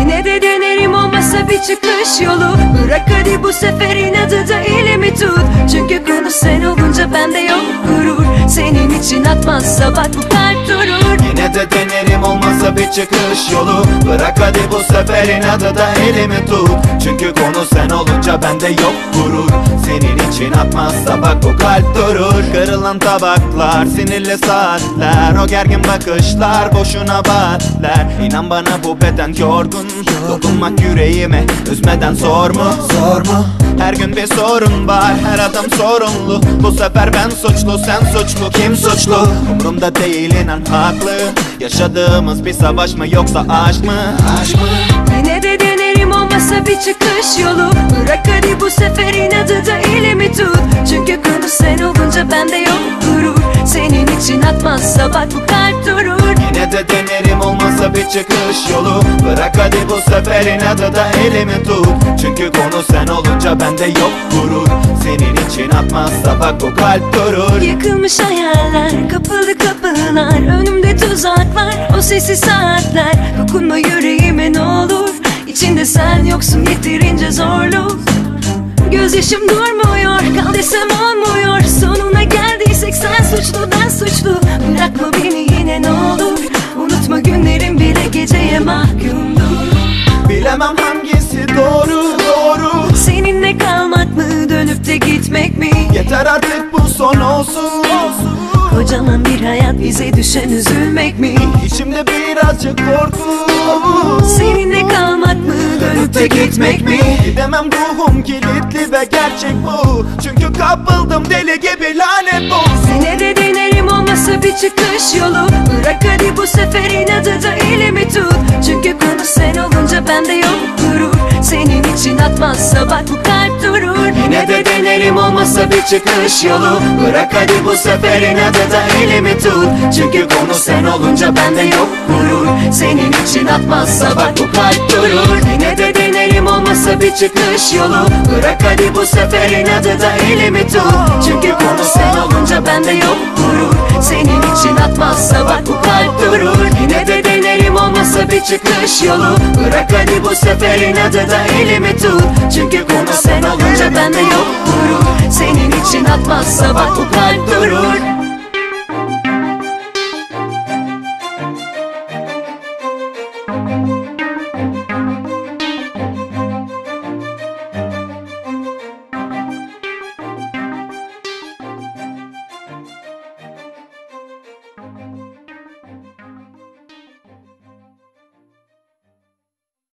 Yine de denerim olmasa bir çıkış yolu. Bırak hadi bu sefer inadı da elimi tut. Çünkü konu sen olunca bende yok gurur. Senin için atmazsa bak bu kalp durur. Yine de denerim olmasa bir çıkış yolu. Bırak hadi bu sefer inadı da elimi tut. Çünkü konu sen olunca bende yok gurur. Senin için atmazsa bak bu kalp durur. Kırılan tabaklar, sinirli saatler. O gergin bakışlar, boşuna vaatler İnan bana bu beden yorgun Dokunmak yüreğime, üzmeden zor mu? Zor mu? Her gün bir sorun var, her adam sorunlu Bu sefer ben suçlu, sen suçlu, kim suçlu? Umurumda değil inan haklı Yaşadığımız bir savaş mı yoksa aşk mı? Aşk mı? Yine de denerim olmasa bir çıkış yolu Bırak hadi bu sefer inadı da elimi tut Çünkü konu sen olunca bende yok gurur Senin için atmazsa bak bu kalp durur Yine de denerim olmazsa bir çıkış yolu. Bırak hadi bu sefer inadı da elimi tut. Çünkü konu sen olunca bende yok gurur. Senin için atmazsa bak bu kalp durur. Yıkılmış hayaller, kapalı kapılar Önümde tuzaklar, o sessiz saatler. Dokunma yüreğime ne olur. İçinde sen yoksun yeterince zorluk Gözyaşım durmuyor, kal desem olmuyor. Sonuna geldiysek sen suçlu ben suçlu. Bırakma beni Bilemem hangisi doğru doğru. Seninle kalmak mı dönüp de gitmek mi? Yeter artık bu son olsun Kocaman bir hayat bize düşen üzülmek mi? İçimde birazcık korku Seninle kalmak mı dönüp de gitmek mi? Gidemem ruhum kilitli ve gerçek bu. Çünkü kapıldım deli gibi lanet olsun Yine de denerim olmasa bir çıkış yolu. Bırak hadi bu sefer inadı da elimi tut. Çünkü konu sen olunca bende yok gurur Senin için atmazsa bak bu kalp durur. Yine de denerim olmazsa bir çıkış yolu. Bırak hadi bu sefer inadı da elimi tut. Çünkü konu sen olunca bende yok gurur. Senin için atmazsa bak bu kalp durur. Yine de denerim olmazsa bir çıkış yolu. Bırak hadi bu sefer inadı da elimi tut. Çünkü konu sen olunca bende yok gurur. Senin için atmazsa çıkış yolu. Bırak hadi bu sefer inadı da elimi tut. Çünkü konu sen olunca bende yok gurur Senin için atmazsa bak bu kalp durur